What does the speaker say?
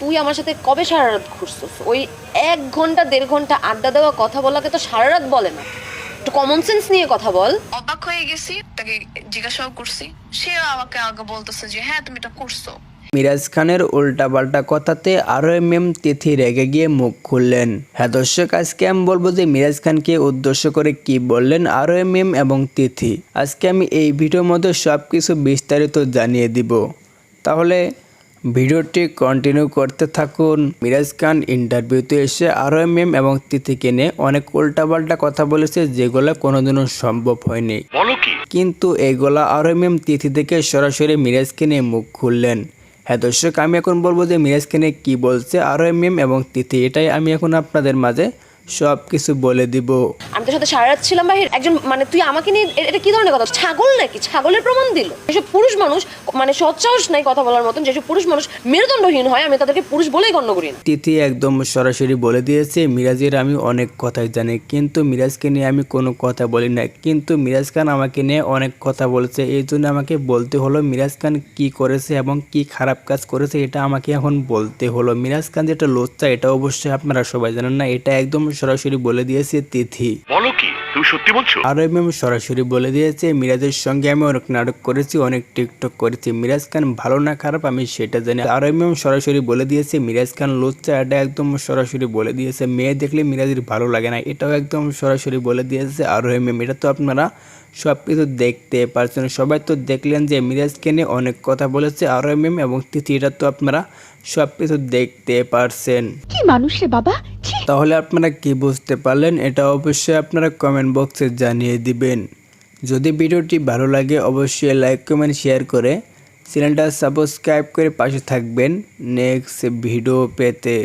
তুই আমার সাথে কবে সারা রাত ঘুরছিস? ওই এক ঘণ্টা দেড় ঘণ্টা আড্ডা দেওয়া কথা বলাকে তো সারা রাত বলে না। একটু কমন সেন্স নিয়ে কথা বল। অবাক হয়ে গেছি তাকে জিজ্ঞাসাও করছি। সেও আমাকে আগে বলতেছে যে হ্যাঁ তুমি এটা করছ। মিরাজ খানের উল্টাপাল্টা কথাতে আরও মেম তিথি রেগে গিয়ে মুখ খুললেন। হ্যাঁ দর্শক আজকে আমি বলব যে মিরাজ খানকে উদ্দেশ্য করে কি বললেন আরও এম এম এবং তিথি। আজকে আমি এই ভিডিওর মধ্যে সব কিছু বিস্তারিত জানিয়ে দিব। তাহলে ভিডিওটি কন্টিনিউ করতে থাকুন। মিরাজ খান ইন্টারভিউতে এসে আরও এম এবং তিথিকে নিয়ে অনেক উল্টাপাল্টা কথা বলেছে যেগুলো কোনোদিনও সম্ভব হয়নি। কিন্তু এইগুলা আরও মেম তিথি থেকে সরাসরি মিরাজকে নিয়ে মুখ খুললেন। হ্যাঁ দর্শক আমি এখন বলব যে মিরাজকে নিয়ে কী বলছে আরও এম এবং তিথি এটাই আমি এখন আপনাদের মাঝে সব কিছু বলে দিব। আমি তোর সাথে সারা রাত ছিলাম বাহির। একজন মানে তুই আমাকে নিয়ে এ- এটা কি ধরনের কথা? ছাগল নাকি? ছাগলের প্রমাণ দিল। যেসব পুরুষ মানুষ মানে সৎসাহস নাই কথা বলার মতন যেসব পুরুষ মানুষ মেরুদণ্ডহীন হয় আমি তাদেরকে পুরুষ বলেই গণ্য করি না। তিথি একদম সরাসরি বলে দিয়েছে মিরাজের আমি অনেক কথাই জানি কিন্তু মিরাজকে নিয়ে আমি কোনো কথা বলি না কিন্তু মিরাজ খান আমাকে নিয়ে অনেক কথা বলেছে এই জন্য আমাকে বলতে হলো মিরাজ খান কি করেছে এবং কি খারাপ কাজ করেছে এটা আমাকে এখন বলতে হলো। মিরাজ খান যেটা লোচ্চা এটা অবশ্যই আপনারা সবাই জানেন না এটা একদম সরাসরি বলে দিয়েছে তিথি। বলো কি তুমি সত্যি বলছো? আর আমি সরাসরি বলে দিয়েছে মিরাজের সঙ্গে আমি অনেক নাটক করেছি অনেক টিকটক করেছি। মিরাজ খান ভালো না খারাপ আমি সেটা জানি। আর আমি সরাসরি বলে দিয়েছে মিরাজ খান লোচ্চা এটা একদম সরাসরি বলে দিয়েছে। মেয়ে দেখলে মিরাজের ভালো লাগে না এটাও একদম সরাসরি বলে দিয়েছে। আর এম এটা তো আপনারা সব কিছু দেখতে পারছেন। সবাই তো দেখলেন যে মিরাজকে নিয়ে অনেক কথা বলেছে আর এম এবং তিথি এটা তো আপনারা সব কিছু দেখতে পারছেন। কি মানুষ রে বাবা তাহলে আপনারা কি বুঝতে পারলেন, এটা অবশ্যই আপনারা কমেন্ট বক্সে জানিয়ে দিবেন। যদি ভিডিওটি ভালো লাগে, অবশ্যই লাইক কমেন্ট শেয়ার করে চ্যানেলটা সাবস্ক্রাইব করে পাশে থাকবেন। নেক্সট ভিডিও পেতে।